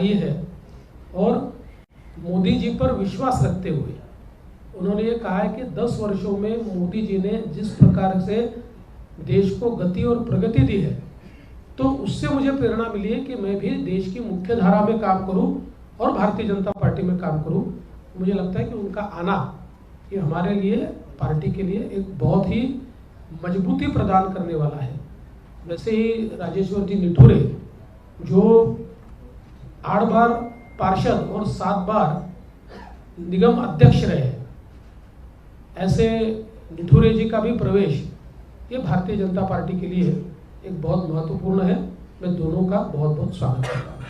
आई है। और मोदी जी पर विश्वास रखते हुए उन्होंने ये कहा है कि 10 वर्षों में मोदी जी ने जिस प्रकार से देश को गति और प्रगति दी है तो उससे मुझे प्रेरणा मिली है कि मैं भी देश की मुख्य धारा में काम करूँ और भारतीय जनता पार्टी में काम करूँ। मुझे लगता है कि उनका आना ये हमारे लिए, पार्टी के लिए एक बहुत ही मजबूती प्रदान करने वाला है। वैसे ही राजेश्वर जी निठुरे, जो आठ बार पार्षद और सात बार निगम अध्यक्ष रहे ऐसे निठुरे जी का भी प्रवेश ये भारतीय जनता पार्टी के लिए एक बहुत महत्वपूर्ण है मैं दोनों का बहुत बहुत स्वागत करता हूँ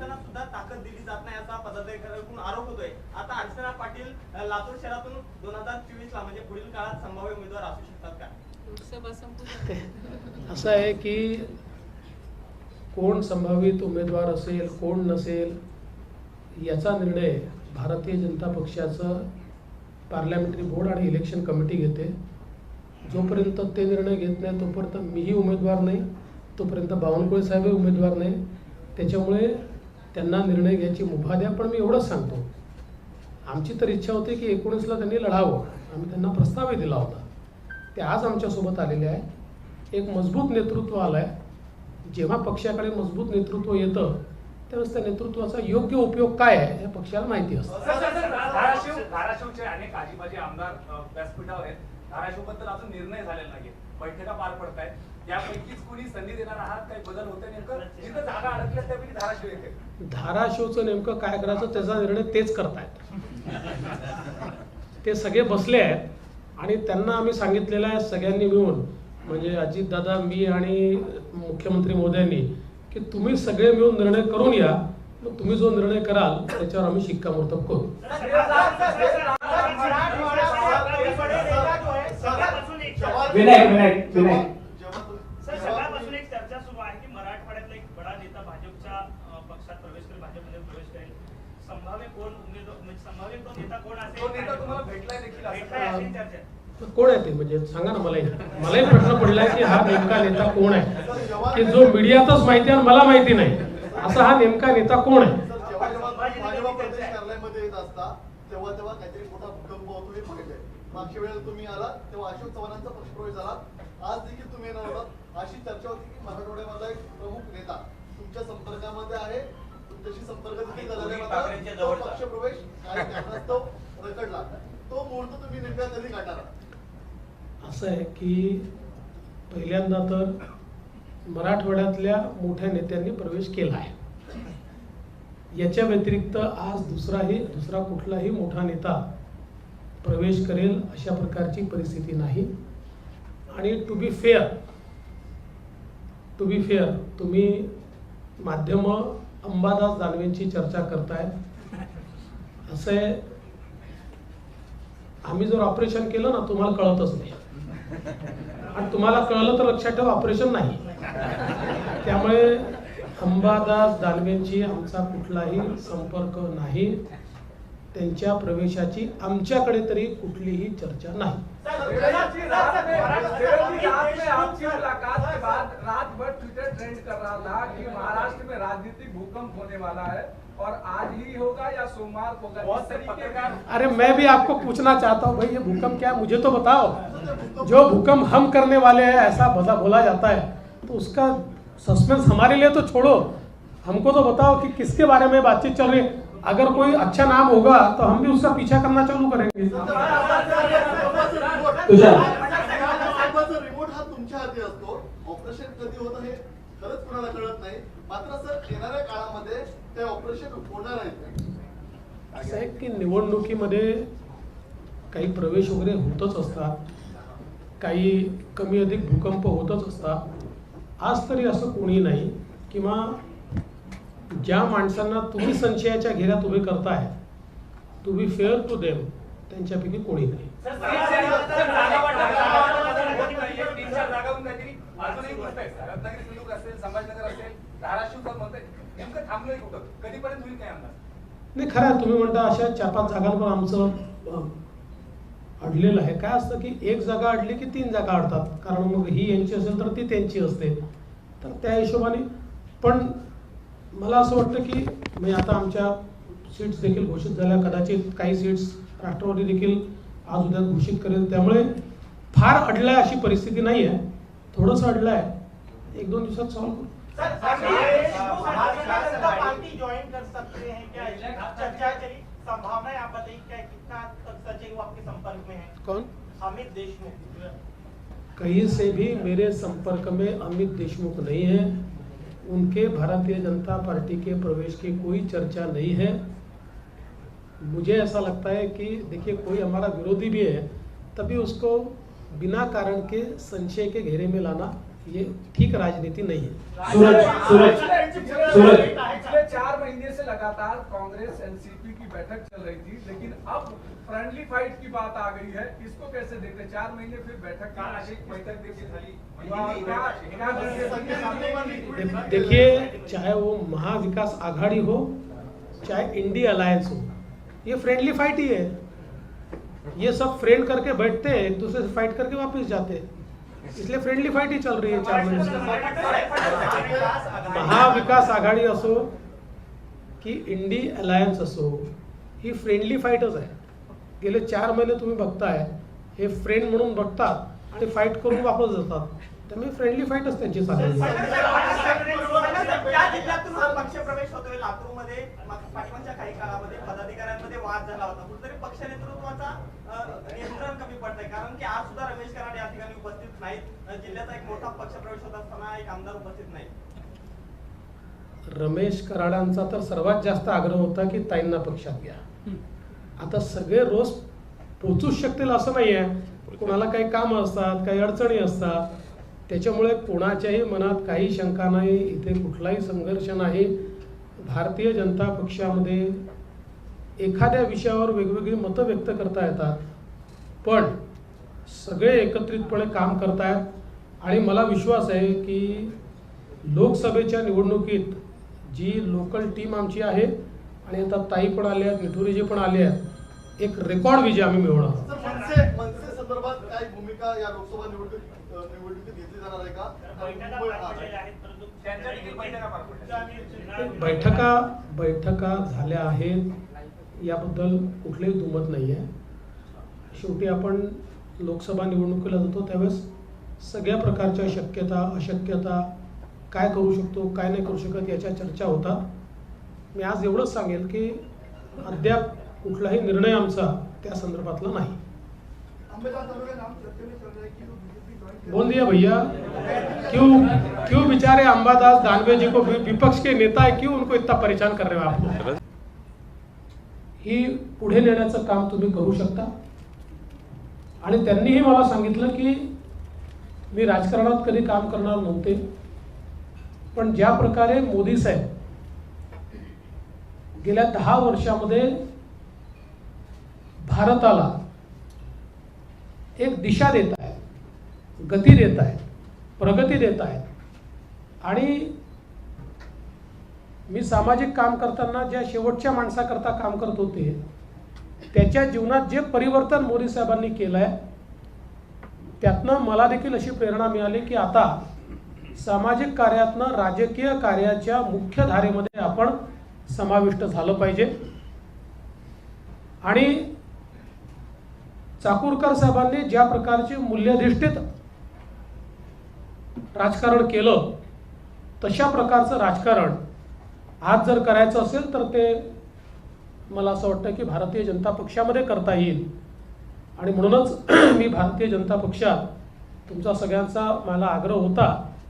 असताना सुद्धा ताकद दिली जात नाही असा पदाधिकाऱ्यांकडून आरोप होतोय. आता अर्चना पाटील लातूर शहरातून दोन हजार चोवीस ला म्हणजे पुढील काळात संभाव्य उमेदवार असू शकतात का? असं आहे की कोण संभावित उमेदवार असेल कोण नसेल याचा निर्णय भारतीय जनता पक्षाचं पार्लमेंटरी बोर्ड आणि इलेक्शन कमिटी घेते. जोपर्यंत ते निर्णय घेत नाही तोपर्यंत मीही उमेदवार नाही तोपर्यंत बावनकुळे साहेबही उमेदवार नाही. त्याच्यामुळे त्यांना निर्णय घ्यायची मुभा द्या पण मी एवढंच सांगतो. आमची तर इच्छा होती की एकोणीसला त्यांनी लढावं. आम्ही त्यांना प्रस्तावही दिला होता. ते आज आमच्यासोबत आलेले आहे. एक मजबूत नेतृत्व आलं आहे जेव्हा पक्षाकडे मजबूत नेतृत्व येतं त्यावेळेस त्या नेतृत्वाचा योग्य उपयोग काय आहे हे पक्षाला माहिती असतं. धाराशिवचे अनेक आजीबाजी आमदार व्यासपीठावर आहेत. धाराशिवबद्दल अजून निर्णय झालेला नाहीये. बैठका पार पडत आहेत यापैकीच कुणी संधी देणार आहात काही बदल होते नेमकं? जिथं जागा अडकल्या त्यापैकी धाराशिव येते. धाराशिवचं नेमकं काय करायचं त्याचा निर्णय तेच करतायत. ते सगळे बसले आहेत आणि त्यांना आम्ही सांगितलेलं आहे सगळ्यांनी मिळून म्हणजे अजितदादा मी आणि मुख्यमंत्री मोदयांनी की तुम्ही सगळे मिळून निर्णय करून या. मग तुम्ही जो निर्णय कराल त्याच्यावर आम्ही शिक्कामोर्तब करू. विनायक विनायक विनायक. सर सकाळपासून एक चर्चा सुरू आहे की मराठवाड्यातला एक बडा नेता भाजपच्या अं, पक्षात प्रवेश करेल भाजपमध्ये प्रवेश करेल. संभाव्य कोण उमेदवार म्हणजे संभाव्य तो नेता कोण असेल? तो नेता तुम्हाला भेटलाय देखील असं भेटलाय अशी चर्चा. आहे. तर कोण आहे ते? म्हणजे सांगा ना मलाही. मलाही प्रश्न पडलाय की हा नेमका नेता कोण आहे? की जो मीडियातच माहिती आहे आणि मला माहिती नाही. असा हा नेमका नेता कोण आहे? सर, जेव्हा जेव्हा भाजपा प्रदेश कार्यालयामध्ये येत असता तेव्हा तेव्हा काहीतरी मोठा भूकंप होतो हे पाहिलंय मागच्या वेळेला तुम्ही आला तेव्हा अशोक चव्हाणांचा पक्षप्रवेश झाला. आज देखील तुम्ही येणार होतात अशी चर्चा होती की मराठवाड्यामधला एक प्रमुख नेता तुमच्या संपर्कामध्ये आहे. तुमच्याशी संपर्क देखील जवळचा. पक्षप्रवेश काही कारणास्तव रखडला. तो मुहूर्त तुम्ही नेमका कधी गाठारा असं आहे की पहिल्यांदा तर मराठवाड्यातल्या मोठ्या नेत्यांनी प्रवेश केला आहे. याच्या व्यतिरिक्त आज दुसराही दुसरा कुठलाही मोठा नेता प्रवेश करेल अशा प्रकारची परिस्थिती नाही. आणि to be fair to be fair तुम्ही माध्यमं अंबादास दानवेंची चर्चा करताय. असं आहे. आम्ही जर ऑपरेशन केलं ना तुम्हाला कळतच नाही. आणि तुम्हाला कळलं तर लक्षात ठेवा ऑपरेशन नाही. त्यामुळे अंबादास दानवेंची आमचा कुठलाही संपर्क नाही. त्यांच्या प्रवेशाची आमच्याकडे तरी कुठलीही चर्चा नाही. देवेंद्र रात में देवेंद्र रात में आपकी मुलाकात के बाद रात भर ट्विटर ट्रेंड कर रहा था कि महाराष्ट्र में राजनीतिक भूकंप होने वाला है और आज ही होगा या सोमवार होगा। अरे मैं भी आपको पूछना चाहता हूँ भाई ये भूकंप क्या है? मुझे तो बताओ। जो भूकंप हम करने वाले हैं ऐसा बोला बोला जाता है। तो उसका सस्पेंस हमारे लिए तो छोड़ो। हमको तो बताओ कि किसके बारे में बातचीत चल रही है। अगर कोई अच्छा नाम होगा तो हम भी उसका पीछा करना चालू करेंगे। तुषार साहेबाचा रिमोट हा तुमच्या हाती असतो. ऑपरेशन कधी होतं हे खरंच कुणाला कळत नाही. मात्र सर येणाऱ्या काळामध्ये ते ऑपरेशन होणार आहे. असं आहे की निवडणुकीमध्ये काही प्रवेश वगैरे होतच असतात. काही कमी अधिक भूकंप होतच असतात. आज तरी असं कोणी नाही किंवा ज्या माणसांना तुम्ही संशयाच्या घेऱ्यात उभे करताय बी फेअर टू देम त्यांच्यापैकी कोणी नाही. नाही खरं तुम्ही म्हणता अशा चार पाच जागांवर आमचं अडलेलं आहे. काय असतं की एक जागा अडली की तीन जागा अडतात. कारण मग ही यांची असेल तर ती त्यांची असते. तर त्या हिशोबाने पण मला असं वाटतं की म्हणजे आता आमच्या सीट्स देखील घोषित झाल्या कदाचित काही सीट्स राष्ट्रवादी देखील आज उद्या घोषित करेल त्यामुळे फार अडलाय अशी परिस्थिती नाही आहे थोडंसं अडलं आहे एक दोन दिवसात सॉल्व्ह करू sir Bhajpa Janata party join कर सकते हैं क्या चर्चा चली संभावना आप बताइए क्या कितना तक सचिव आपके संपर्क में है कौन अमित देशमुख कहीं से भी मेरे संपर्क में अमित देशमुख नहीं है उनके भारतीय जनता पार्टी के प्रवेश की कोई चर्चा नहीं है मुझे ऐसा लगता है कि देखिए कोई हमारा विरोधी भी है तभी उसको बिना कारण के संशय के घेरे में लाना ये ठीक राजनीति नहीं है सूरज सूरज सूरज चार महीने से लगातार कांग्रेस एनसीपी बैठक चल रही थी, लेकिन अब फ्रेंडली फाइट की बात आ गई है, इसको कैसे देखते चार महीने फिर बैठक दे- देखिए चाहे वो महाविकास आघाड़ी हो, चाहे इंडी अलायंस हो, ये फ्रेंडली फाइट ही है। ये सब फ्रेंड करके बैठते हैं, एक दूसरे से फाइट करके वापस जाते हैं। इसलिए फ्रेंडली फाइट ही चल रही है चार महीने से। महाविकास आघाडी असो की इंडी अलायन्स असो ही फ्रेंडली फाईटच आहे. गेले चार महिने तुम्ही बघताय हे फ्रेंड म्हणून बघतात आणि फाईट करून वापस जातात. त्यामुळे फ्रेंडली फाईटच त्यांची चाललेली या जिल्ह्यातून पक्ष प्रवेश काही काळामध्ये पदाधिकाऱ्यांमध्ये वाद झाला होता. पक्ष नेतृत्वाचा नियंत्रण कमी कारण की आज सुद्धा रमेश कराड या ठिकाणी उपस्थित नाहीत. जिल्ह्याचा एक मोठा पक्ष प्रवेश होत असताना एक आमदार उपस्थित नाही रमेश कराडांचा तर सर्वात जास्त आग्रह होता की ताईंना पक्षात घ्या. आता सगळे रोज पोचूच शकतील असं नाही आहे कोणाला काही कामं असतात काही अडचणी असतात. त्याच्यामुळे कोणाच्याही मनात काही शंका नाही इथे कुठलाही संघर्ष नाही. भारतीय जनता पक्षामध्ये एखाद्या विषयावर वेगवेगळी मतं व्यक्त करता येतात. पण सगळे एकत्रितपणे काम करतायत. आणि मला विश्वास आहे की लोकसभेच्या निवडणुकीत जी लोकल टीम आमची आहे आणि आता ताई पण आल्या आहेत पण आले आहेत एक रेकॉर्ड विजय आम्ही मिळवणार. बैठका बैठका झाल्या आहेत याबद्दल कुठलेही दुमत नाही आहे शेवटी आपण लोकसभा निवडणुकीला जातो त्यावेळेस सगळ्या प्रकारच्या शक्यता अशक्यता काय करू शकतो काय नाही करू शकत याच्या चर्चा होतात मी आज एवढंच सांगेल की अद्याप कुठलाही निर्णय आमचा त्या संदर्भातला नाही. बोलिया बोल दिया भैया. क्यों क्यों बेचारे अंबादास दानवे जी को विपक्ष के नेता है? क्यों उनको इतना परेशान कर रहे हो आप ही पुढे नेण्याचं काम तुम्ही करू शकता. आणि त्यांनीही मला सांगितलं की मी राजकारणात कधी काम करणार नव्हते. पण ज्या प्रकारे मोदी साहेब गेल्या दहा वर्षामध्ये भारताला एक दिशा देत आहेत गती देत आहेत प्रगती देत आहेत. आणि मी सामाजिक काम करताना ज्या शेवटच्या माणसाकरता काम करत होते त्याच्या जीवनात जे परिवर्तन मोदी साहेबांनी केलं आहे त्यातनं मला देखील अशी प्रेरणा मिळाली की आता सामाजिक कार्यातनं राजकीय कार्याच्या मुख्य धारेमध्ये आपण समाविष्ट झालं पाहिजे. आणि चाकूरकर साहेबांनी ज्या प्रकारचे मूल्यधिष्ठित राजकारण केलं तशा प्रकारचं राजकारण आज जर करायचं असेल तर ते मला असं वाटतं की भारतीय जनता पक्षामध्ये करता येईल. आणि म्हणूनच मी भारतीय जनता पक्षात तुमचा सगळ्यांचा मला आग्रह होता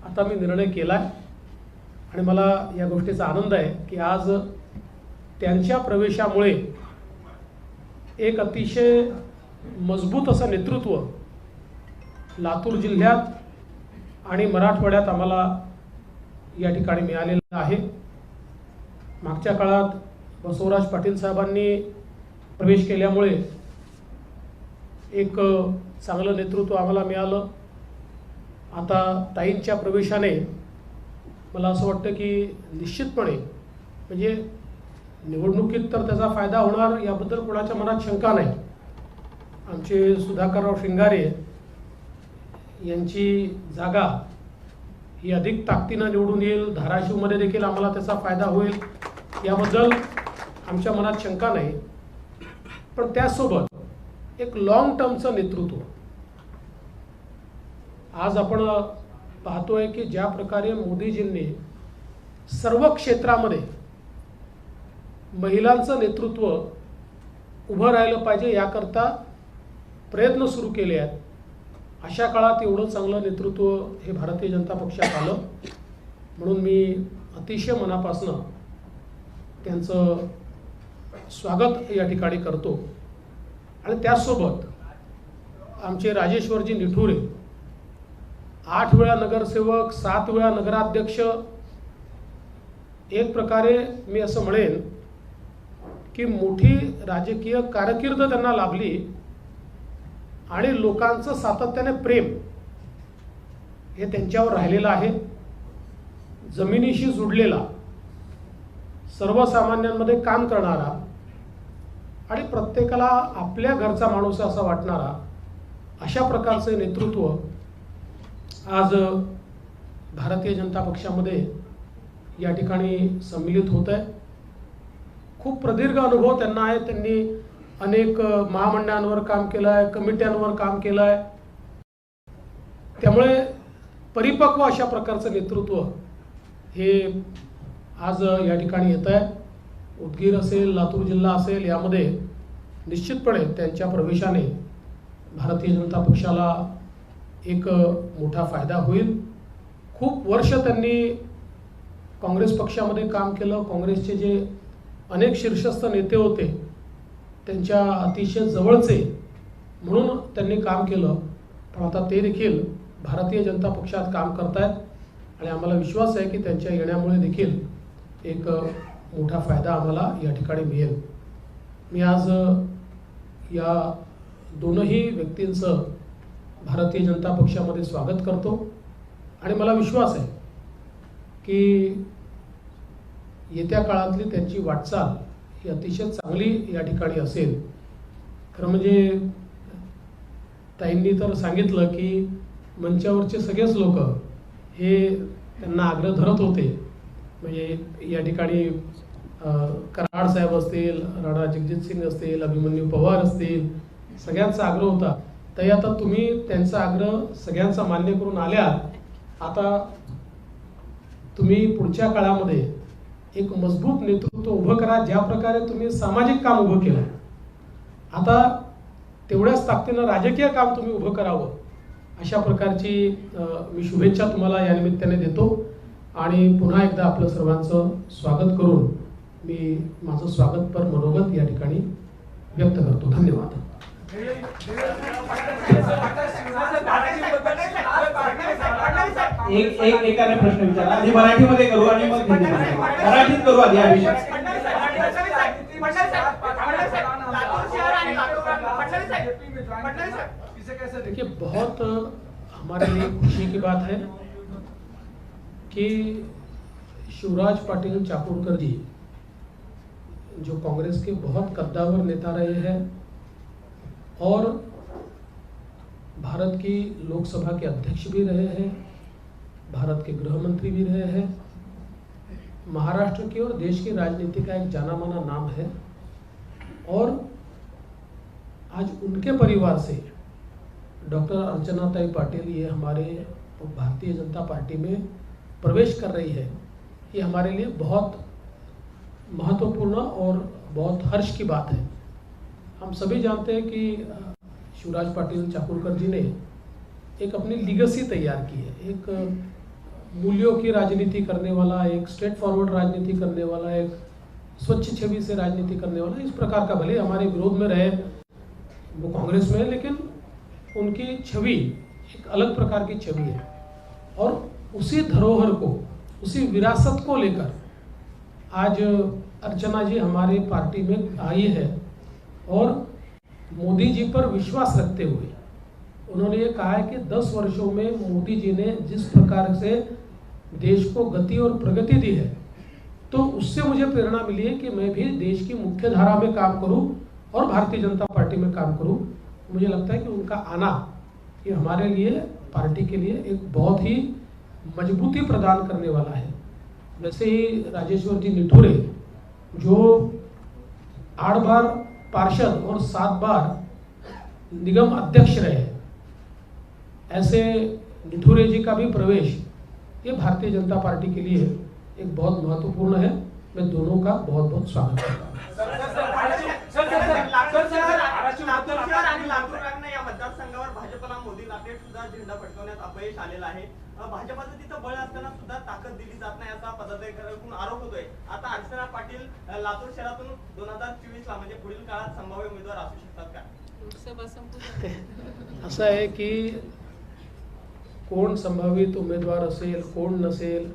आता मी निर्णय केला आहे आणि मला या गोष्टीचा आनंद आहे की आज त्यांच्या प्रवेशामुळे एक अतिशय मजबूत असं नेतृत्व लातूर जिल्ह्यात आणि मराठवाड्यात आम्हाला या ठिकाणी मिळालेलं आहे. मागच्या काळात बसवराज पाटील साहेबांनी प्रवेश केल्यामुळे एक चांगलं नेतृत्व आम्हाला मिळालं. आता ताईंच्या प्रवेशाने मला असं वाटतं की निश्चितपणे म्हणजे निवडणुकीत तर त्याचा फायदा होणार याबद्दल कोणाच्या मनात शंका नाही. आमचे सुधाकरराव शिंगारे यांची जागा ही अधिक ताकदीनं निवडून येईल. धाराशिवमध्ये देखील आम्हाला त्याचा फायदा होईल. याबद्दल आमच्या मनात शंका नाही. पण त्यासोबत एक लॉंग टर्मचं नेतृत्व. आज आपण पाहतोय की ज्या प्रकारे मोदीजींनी सर्व क्षेत्रामध्ये महिलांचं नेतृत्व उभं राहिलं पाहिजे याकरता प्रयत्न सुरू केले आहेत. अशा काळात एवढं चांगलं नेतृत्व हे भारतीय जनता पक्षात आलं. म्हणून मी अतिशय मनापासनं त्यांचं स्वागत या ठिकाणी करतो. आणि त्याचसोबत आमचे राजेश्वरजी निठुरे आठ वेळा नगरसेवक सात वेळा नगराध्यक्ष. एक प्रकारे मी असं म्हणेन की मोठी राजकीय कारकीर्द त्यांना लाभली आणि लोकांचं सातत्याने प्रेम हे त्यांच्यावर राहिलेलं आहे. जमिनीशी जुडलेला सर्वसामान्यांमध्ये काम करणारा आणि प्रत्येकाला आपल्या घरचा माणूस असा वाटणारा अशा प्रकारचे नेतृत्व आज भारतीय जनता पक्षामध्ये या ठिकाणी सम्मिलित होत आहे. खूप प्रदीर्घ अनुभव त्यांना आहे. त्यांनी अनेक महामंडळांवर काम केलं आहे कमिट्यांवर काम केलं आहे. त्यामुळे परिपक्व अशा प्रकारचं नेतृत्व हे आज या ठिकाणी येत आहे. उदगीर असेल लातूर जिल्हा असेल यामध्ये निश्चितपणे त्यांच्या प्रवेशाने भारतीय जनता पक्षाला एक मोठा फायदा होईल. खूप वर्ष त्यांनी काँग्रेस पक्षामध्ये काम केलं. काँग्रेसचे जे अनेक शीर्षस्थ नेते होते त्यांच्या अतिशय जवळचे म्हणून त्यांनी काम केलं. पण आता ते देखील भारतीय जनता पक्षात काम करतायत आणि आम्हाला विश्वास आहे की त्यांच्या येण्यामुळे देखील एक मोठा फायदा आम्हाला या ठिकाणी मिळेल. मी आज या दोनही व्यक्तींचं भारतीय जनता पक्षामध्ये स्वागत करतो. आणि मला विश्वास आहे की येत्या काळातली त्यांची वाटचाल ही अतिशय चांगली या ठिकाणी असेल. खरं म्हणजे ताईंनी तर सांगितलं की मंचावरचे सगळेच लोक हे त्यांना आग्रह धरत होते. म्हणजे या ठिकाणी कराड साहेब असतील राणा जगजित सिंग असतील अभिमन्यू पवार असतील सगळ्यांचा आग्रह होता. तरी आता तुम्ही त्यांचा आग्रह सगळ्यांचा मान्य करून आल्यात आता तुम्ही पुढच्या काळामध्ये एक मजबूत नेतृत्व उभं करा ज्या प्रकारे तुम्ही सामाजिक काम उभं केलं आता तेवढ्याच ताकदीनं राजकीय काम तुम्ही उभं करावं अशा प्रकारची मी शुभेच्छा तुम्हाला या निमित्ताने देतो. आणि पुन्हा एकदा आपलं सर्वांचं स्वागत करून मी माझं स्वागतपर मनोगत या ठिकाणी व्यक्त करतो. धन्यवाद. एक एक एकाने प्रश्न विचारला. आधी मराठीमध्ये करू मग हिंदीमध्ये करू. आधी हा देखिए, बहुत हमारे लिए खुशी की बात है कि शिवराज पाटिल चाकुरकर जी, जो कांग्रेस के बहुत कद्दावर नेता रहे हैं और भारत की लोकसभा के अध्यक्ष भी रहे हैं, भारत के गृह मंत्री भी रहे हैं, महाराष्ट्र की और देश की राजनीति का एक जाना माना नाम है। और आज उनके परिवार से डॉक्टर अर्चनाताई पाटिल ये हमारे भारतीय जनता पार्टी में प्रवेश कर रही है। ये हमारे लिए बहुत महत्वपूर्ण और बहुत हर्ष की बात है। हम सभी जानते हैं कि शिवराज पाटिल चाकुरकर जी ने एक अपनी लीगसी तैयार की है। एक मूल्यों की राजनीति करने वाला, एक स्ट्रेट फॉरवर्ड राजनीति करने वाला, एक स्वच्छ छवि से राजनीति करने वाला, इस प्रकार का भले हमारे विरोध में रहे वो कांग्रेस में है, लेकिन उनकी छवि एक अलग प्रकार की छवि है। और उसी धरोहर को, उसी विरासत को लेकर आज अर्चना जी हमारी पार्टी में आई है। और मोदी जी पर विश्वास रखते हुए उन्होंने ये कहा है कि 10 वर्षों में मोदी जी ने जिस प्रकार से देश को गति और प्रगति दी है तो उससे मुझे प्रेरणा मिली है कि मैं भी देश की मुख्य धारा में काम करूँ और भारतीय जनता पार्टी में काम करूँ। मुझे लगता है कि उनका आना ये हमारे लिए, पार्टी के लिए एक बहुत ही मजबूती प्रदान करने वाला है। वैसे ही राजेश्वर जी निठुरे जो आठ बार पार्षद और सात बार निगम अध्यक्ष रहे ऐसे निठुरे जी का भी प्रवेश ये भारतीय जनता पार्टी के लिए एक बहुत महत्वपूर्ण है मैं दोनों का बहुत बहुत स्वागत करता हूँ भाजपचं तिथं बळ असताना सुद्धा ताकद दिली जात नाही असा पदाधिकाऱ्यांकडून आरोप होतोय. आता अर्चना पाटील लातूर शहरातून दोन हजार चोवीस ला म्हणजे पुढील काळात संभाव्य उमेदवार असू शकतात का? लोकसभा असं आहे की कोण संभावित उमेदवार असेल कोण नसेल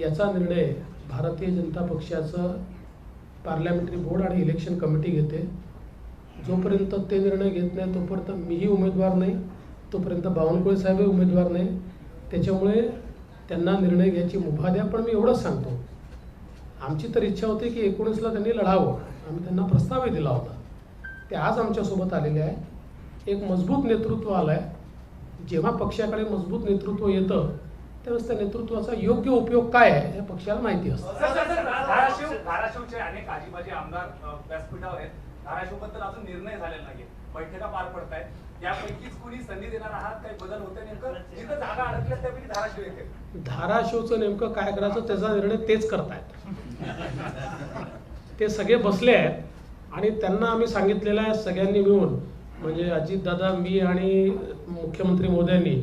याचा निर्णय भारतीय जनता पक्षाचं पार्लमेंटरी बोर्ड आणि इलेक्शन कमिटी घेते. जोपर्यंत ते निर्णय घेत नाही तोपर्यंत मीही उमेदवार नाही तोपर्यंत बावनकुळे साहेबही उमेदवार नाही. त्याच्यामुळे त्यांना निर्णय घ्यायची मुभा द्या पण मी एवढंच सांगतो. आमची तर इच्छा होती की एकोणीसला त्यांनी लढावं. आम्ही त्यांना प्रस्तावही दिला होता. ते आज आमच्यासोबत आलेले आहे. एक मजबूत नेतृत्व आलं आहे जेव्हा पक्षाकडे मजबूत नेतृत्व येतं त्यावेळेस त्या नेतृत्वाचा योग्य उपयोग काय आहे हे पक्षाला माहिती असतं. धाराशिवचे अनेक आजीबाजी आमदार व्यासपीठावर आहेत. धाराशिवबद्दल अजून निर्णय झालेला नाही बैठका पार पडत आहेत यापैकीच कुणी संधी देणार आहात काही बदल होते नेमकं जिथं जागा अडकल्या त्यापैकी धाराशिव येते धाराशिवचं नेमकं काय करायचं त्याचा निर्णय तेच करतायत ते सगळे बसले आहेत आणि त्यांना आम्ही सांगितलेलं आहे सगळ्यांनी मिळून म्हणजे अजितदादा मी आणि मुख्यमंत्री मोदयांनी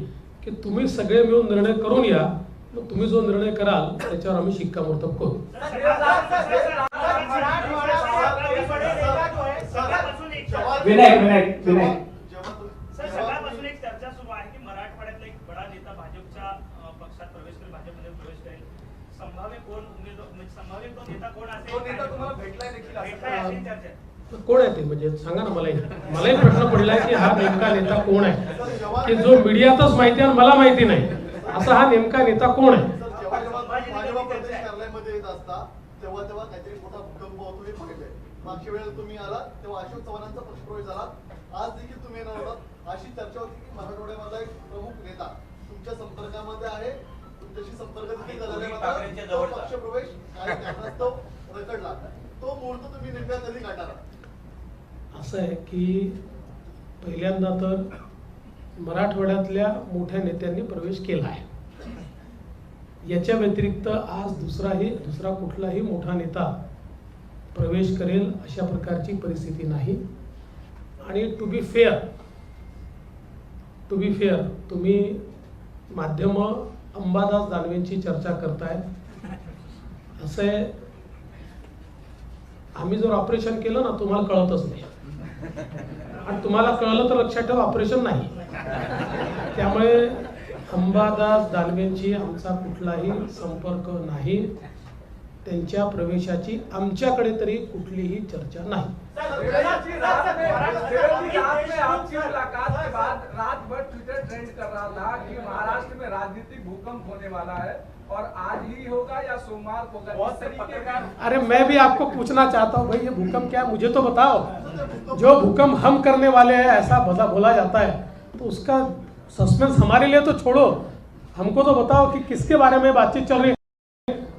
की तुम्ही सगळे मिळून निर्णय करून या मग तुम्ही जो निर्णय कराल त्याच्यावर आम्ही शिक्कामोर्तब करू विनायक विनायक विनायक जेव्हा तुम्ही- सर जेव्हा सकाळपासून तुम्ही- एक चर्चा सुरू आहे की मराठवाड्यातला एक बडा नेता भाजपच्या अ, पक्षात प्रवेश करेल भाजपमध्ये प्रवेश करेल संभाव्य कोण उमेदवार म्हणजे संभाव्य तो नेता कोण असेल तो नेता तुम्हाला भेटलाय देखील असं भेटलाय अशी कोण आहे ते? म्हणजे सांगा ना मलाही. मलाही प्रश्न पडलाय की हा नेमका नेता कोण आहे? की जो मीडियातच माहिती आहे आणि मला माहिती नाही. असा हा नेमका नेता कोण आहे? सर, जेव्हा जेव्हा तुम्ही भाजपा प्रदेश कार्यालयामध्ये येत असता तेव्हा तेव्हा काहीतरी मोठा भूकंप होतो हे पाहिलंय मागच्या वेळेला तुम्ही आला तेव्हा अशोक चव्हाणांचा पक्षप्रवेश झाला. आज देखील तुम्ही येणार अशी चर्चा होती की मराठवाड्यामधला एक प्रमुख नेता तुमच्या संपर्कामध्ये आहे. तुमच्याशी संपर्क देखील काही कारणास्तव रखडला. तो मुहूर्त तुम्ही नेमका कधी काढणार असं आहे की पहिल्यांदा तर मराठवाड्यातल्या मोठ्या नेत्यांनी प्रवेश केला आहे. याच्या व्यतिरिक्त आज दुसराही दुसरा कुठलाही मोठा नेता प्रवेश करेल अशा प्रकारची परिस्थिती नाही. आणि to be fair to be fair तुम्ही माध्यमं अंबादास दानवेंची चर्चा करताय असं आहे. आम्ही जर ऑपरेशन केलं ना तुम्हाला कळतच नाही. आणि तुम्हाला कळलं तर लक्षात ठेवा ऑपरेशन नाही. त्यामुळे अंबादास दानवेंची आमचा कुठलाही संपर्क नाही. प्रवेशाची आमच्याकडे तरी कुठलीही चर्चा नाही. अरे मैं भी आपको पूछना चाहता हूँ, भाई, ये भूकंप क्या है? मुझे तो बताओ। जो भूकंप हम करने वाले हैं, ऐसा बोला बोला जाता है। तो उसका सस्पेंस हमारे लिए तो छोड़ो। हमको तो बताओ कि किसके बारे में बातचीत चल रही है।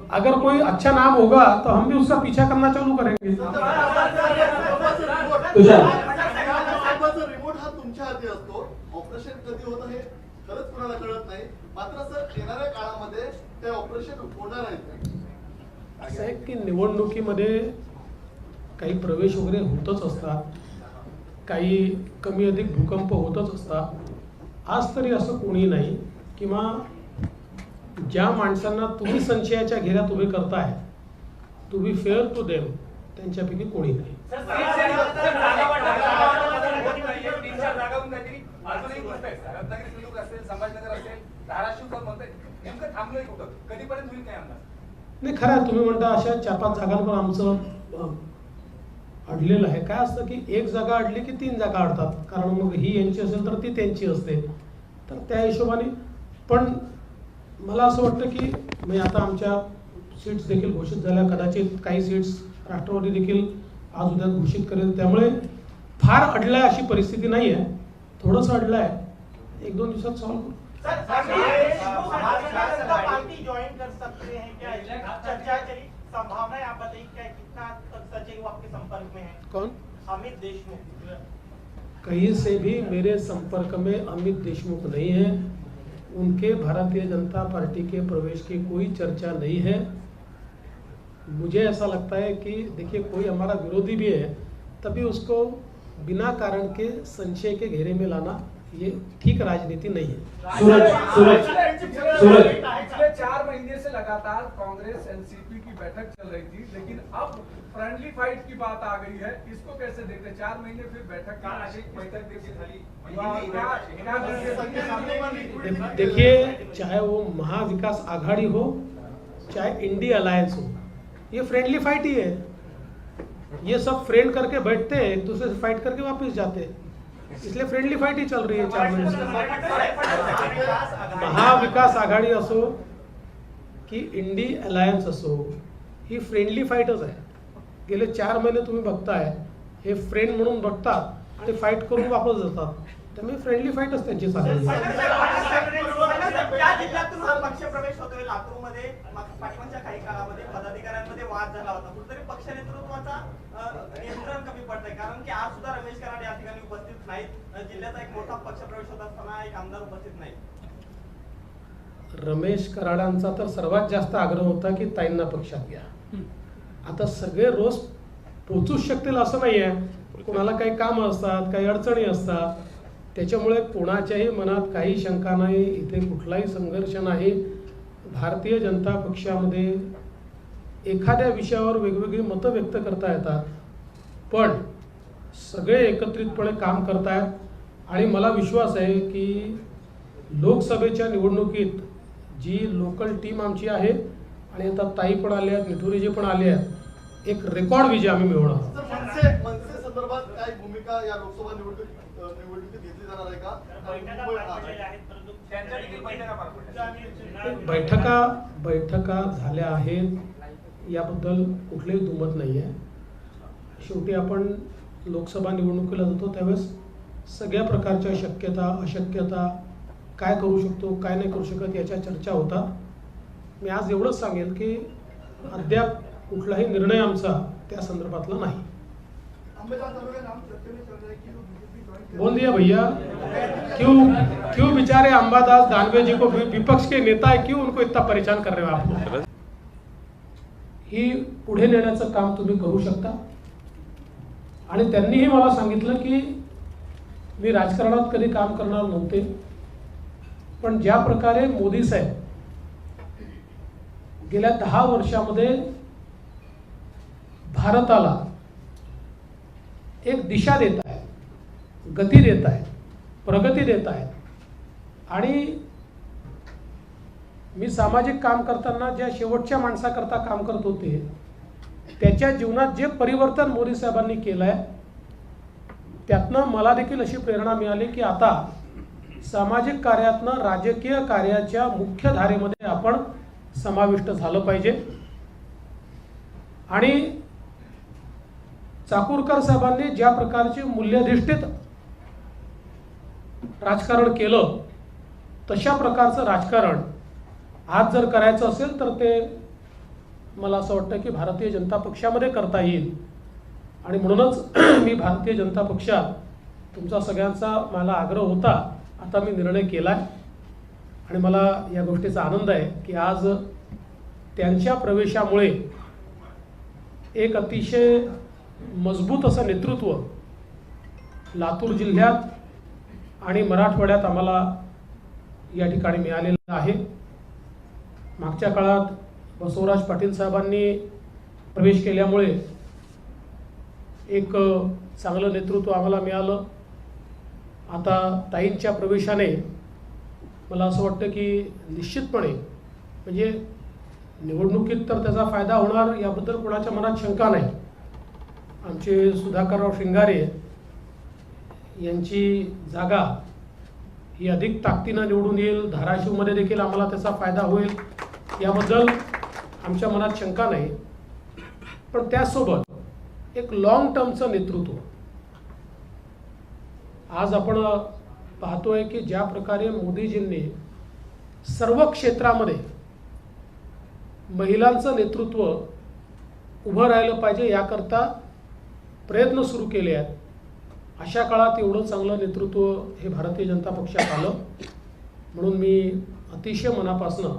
अगर कोई अच्छा नाम होगा तो हम भी उसका पीछा करना चालू करेंगे। रिमोट हा तुमच्या हाती असतो. ऑपरेशन कधी होतं हे खरंच कुणाला कळत नाही. मात्र सर येणाऱ्या काळामध्ये ते ऑपरेशन होणार आहेत. असं आहे की निवडणुकीमध्ये काही प्रवेश वगैरे होतच असतात. काही कमी अधिक भूकंप होतच असतात. आज तरी असं कोणी नाही किंवा ज्या माणसांना तुम्ही संशयाच्या घेऱ्यात उभे करताय बी फेअर टू देम त्यांच्यापैकी कोणी नाही. नाही खरं आहे तुम्ही म्हणता अशा चार पाच जागांवर आमचं अडलेलं आहे. काय असतं की एक जागा अडली की तीन जागा अडतात. कारण मग ही यांची असेल तर ती त्यांची असते. तर त्या हिशोबाने पण मला असं वाटतं की म्हणजे आता आमच्या सीट्स देखील घोषित झाल्या कदाचित काही सीट्स राष्ट्रवादी देखील आज उद्या घोषित करेल त्यामुळे फार अडलाय अशी परिस्थिती नाही आहे थोडंसं अडलं आहे एक दोन दिवसात सॉल्व्ह करू हैं है है कौन अमित देशमुख कहीं से भी मेरे संपर्क में अमित देशमुख नहीं है उनके भारतीय जनता पार्टी के प्रवेश की कोई चर्चा नहीं है। मुझे ऐसा लगता है कि देखिए, कोई हमारा विरोधी भी है, तभी उसको बिना कारण के संशय के घेरे में लाना ये ठीक राजनीति नहीं है। सूरज सूरज सूरज पिछले चार महीने से लगातार कांग्रेस एनसीपी की बैठक चल रही थी लेकिन अब फ्रेंडली फाइट की बात आ गई है इसको कैसे देखते चार महीने फिर बैठक की देखिए चाहे वो महाविकास आघाड़ी हो चाहे इंडी अलायंस हो ये फ्रेंडली फाइट ही है ये सब फ्रेंड करके बैठते हैं एक दूसरे से फाइट करके वापस जाते हैं इसलिए फ्रेंडली फाइट ही चल रही है चार महीने से महाविकास आघाडी असो की इंडी अलायन्स असो ही फ्रेंडली फाईटच आहे गेले चार महिने तुम्ही बघताय हे फ्रेंड म्हणून बघतात आणि फाईट करून वापस जातात त्यामुळे फ्रेंडली फाईटच त्यांची चालली हा कारण की आज सुद्धा रमेश कराड या ठिकाणी उपस्थित नाहीत जिल्ह्याचा एक मोठा पक्ष प्रवेश होत असताना एक आमदार उपस्थित नाही रमेश कराडांचा तर सर्वात जास्त आग्रह होता की ताईंना पक्षात घ्या. आता सगळे रोज पोचूच शकतील असं नाही आहे कोणाला काही काम असतात काही अडचणी असतात. त्याच्यामुळे कोणाच्याही मनात काही शंका नाही इथे कुठलाही संघर्ष नाही. भारतीय जनता पक्षामध्ये एखाद्या विषयावर वेगवेगळी मतं व्यक्त करता येतात. पण सगळे एकत्रितपणे काम करतायत. आणि मला विश्वास आहे की लोकसभेच्या निवडणुकीत जी लोकल टीम आमची आहे आणि आता ताई पण आल्या आहेत निठुरीजी पण आले आहेत एक रेकॉर्ड विजय आम्ही मिळवणार. बैठका बैठका झाल्या आहेत याबद्दल कुठलेही दुमत नाही आहे शेवटी आपण लोकसभा निवडणुकीला जातो त्यावेळेस सगळ्या प्रकारच्या शक्यता अशक्यता काय करू शकतो काय नाही करू शकत याच्या चर्चा होतात मी आज एवढंच सांगेल की अद्याप कुठलाही निर्णय आमचा त्या संदर्भातला नाही. बोल दिया भैया. क्यों क्यों बेचारे अंबादास दानवे जी को विपक्ष के नेता है? क्यों उनको इतना परेशान कर रहे हो आप ही पुढे नेण्याचं काम तुम्ही करू शकता. आणि त्यांनीही मला सांगितलं की मी राजकारणात कधी काम करणार नव्हते. पण ज्या प्रकारे मोदी साहेब गेल्या दहा वर्षामध्ये भारताला एक दिशा देत आहेत गती देत आहेत प्रगती देत आहेत. आणि मी सामाजिक काम करताना ज्या शेवटच्या माणसाकरता काम करत होते त्याच्या जीवनात जे परिवर्तन मोदी साहेबांनी केलं आहे त्यातनं मला देखील अशी प्रेरणा मिळाली की आता सामाजिक कार्यातनं राजकीय कार्याच्या मुख्य धारेमध्ये आपण समाविष्ट झालं पाहिजे. आणि चाकूरकर साहेबांनी ज्या प्रकारचे मूल्याधिष्ठित राजकारण केलं तशा प्रकारचं राजकारण आज जर करायचं असेल तर ते मला असं वाटतं की भारतीय जनता पक्षामध्ये करता येईल. आणि म्हणूनच मी भारतीय जनता पक्षात तुमचा सगळ्यांचा मला आग्रह होता आता मी निर्णय केला आहे आणि मला या गोष्टीचा आनंद आहे की आज त्यांच्या प्रवेशामुळे एक अतिशय मजबूत असं नेतृत्व लातूर जिल्ह्यात आणि मराठवाड्यात आम्हाला या ठिकाणी मिळालेलं आहे. मागच्या काळात बसवराज पाटील साहेबांनी प्रवेश केल्यामुळे एक चांगलं नेतृत्व आम्हाला मिळालं. आता ताईंच्या प्रवेशाने मला असं वाटतं की निश्चितपणे म्हणजे निवडणुकीत तर त्याचा फायदा होणार याबद्दल कोणाच्या मनात शंका नाही. आमचे सुधाकरराव शिंगारे यांची जागा ही अधिक ताकदीनं निवडून येईल. धाराशिवमध्ये देखील आम्हाला त्याचा फायदा होईल. याबद्दल आमच्या मनात शंका नाही. पण त्याचसोबत एक लॉंग टर्मचं नेतृत्व आज आपण पाहतोय की ज्या प्रकारे मोदीजींनी सर्व क्षेत्रामध्ये महिलांचं नेतृत्व उभं राहिलं पाहिजे याकरता प्रयत्न सुरू केले आहेत. अशा काळात एवढं चांगलं नेतृत्व हे भारतीय जनता पक्षात आलं. म्हणून मी अतिशय मनापासनं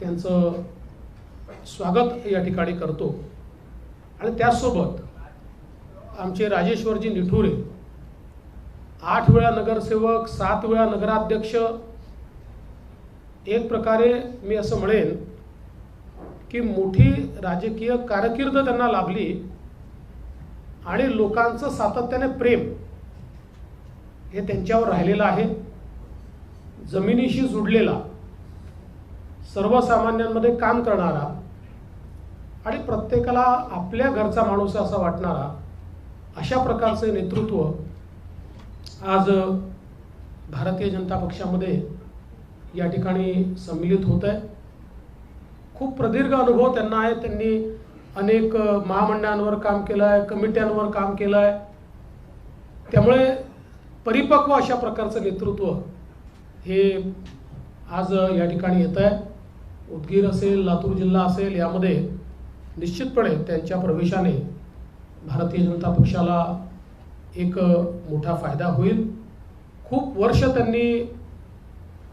त्यांचं स्वागत या ठिकाणी करतो. आणि त्याचसोबत आमचे राजेश्वरजी निठुरे आठ वेळा नगरसेवक सात वेळा नगराध्यक्ष. एक प्रकारे मी असं म्हणेन की मोठी राजकीय कारकीर्द त्यांना लाभली आणि लोकांचं सातत्याने प्रेम हे त्यांच्यावर राहिलेलं आहे. जमिनीशी जुडलेला सर्वसामान्यांमध्ये काम करणारा आणि प्रत्येकाला आपल्या घरचा माणूस असा वाटणारा अशा प्रकारचे नेतृत्व आज भारतीय जनता पक्षामध्ये या ठिकाणी सम्मिलित होत आहे खूप प्रदीर्घ अनुभव त्यांना आहे. त्यांनी अनेक महामंडळांवर काम केलं आहे कमिट्यांवर काम केलं आहे त्यामुळे परिपक्व अशा प्रकारचं नेतृत्व हे आज या ठिकाणी येत आहे उदगीर असेल लातूर जिल्हा असेल यामध्ये निश्चितपणे त्यांच्या प्रवेशाने भारतीय जनता पक्षाला एक मोठा फायदा होईल. खूप वर्ष त्यांनी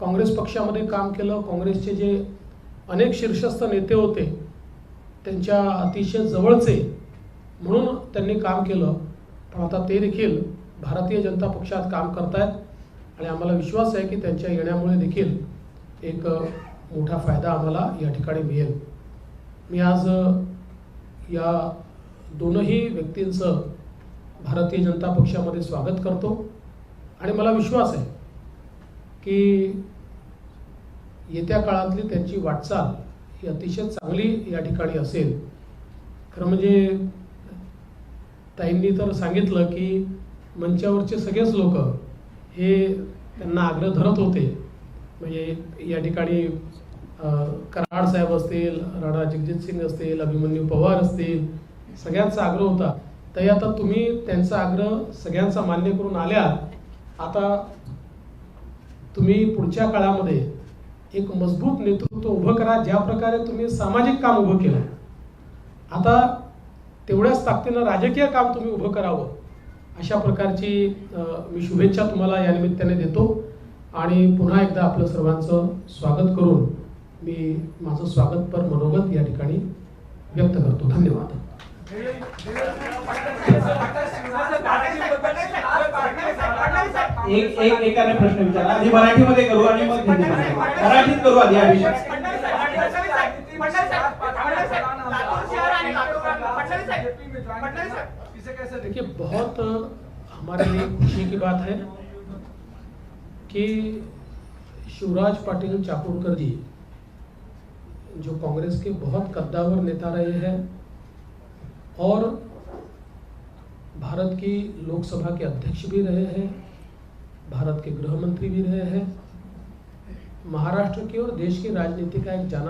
काँग्रेस पक्षामध्ये काम केलं. काँग्रेसचे जे अनेक शीर्षस्थ नेते होते त्यांच्या अतिशय जवळचे म्हणून त्यांनी काम केलं. पण आता ते देखील भारतीय जनता पक्षात काम करतायत आणि आम्हाला विश्वास आहे की त्यांच्या येण्यामुळे देखील एक मोठा फायदा आम्हाला या ठिकाणी मिळेल. मी आज या दोनही व्यक्तींचं भारतीय जनता पक्षामध्ये स्वागत करतो. आणि मला विश्वास आहे की येत्या काळातली त्यांची वाटचाल ही अतिशय चांगली या ठिकाणी असेल. खरं म्हणजे ताईंनी तर सांगितलं की मंचावरचे सगळेच लोक हे त्यांना आग्रह धरत होते. म्हणजे या ठिकाणी कराड साहेब असतील राणा जगजित सिंग असतील अभिमन्यू पवार असतील सगळ्यांचा आग्रह होता. तरी आता तुम्ही त्यांचा आग्रह सगळ्यांचा मान्य करून आल्या. आता तुम्ही पुढच्या काळामध्ये एक मजबूत नेतृत्व उभं करा ज्या प्रकारे तुम्ही सामाजिक काम उभं केलं. आता तेवढ्याच ताकदीनं राजकीय काम तुम्ही उभं करावं. अशा प्रकारची मी शुभेच्छा तुम्हाला या निमित्ताने देतो. आणि पुन्हा एकदा आपलं सर्वांचं स्वागत करून मी माझं स्वागतपर मनोगत या ठिकाणी व्यक्त करतो. धन्यवाद. एक एक एकाने प्रश्न आधी करू आणि मग मराठीत करू आधी हा विषय देखिए, बहुत हमारे लिए खुशी की बात है कि शिवराज पाटिल चाकुरकर जी, जो कांग्रेस के बहुत कद्दावर नेता रहे हैं और भारत की लोकसभा के अध्यक्ष भी रहे हैं, भारत के गृह मंत्री भी रहे हैं। महाराष्ट्र की और देश की राजनीति का एक जाना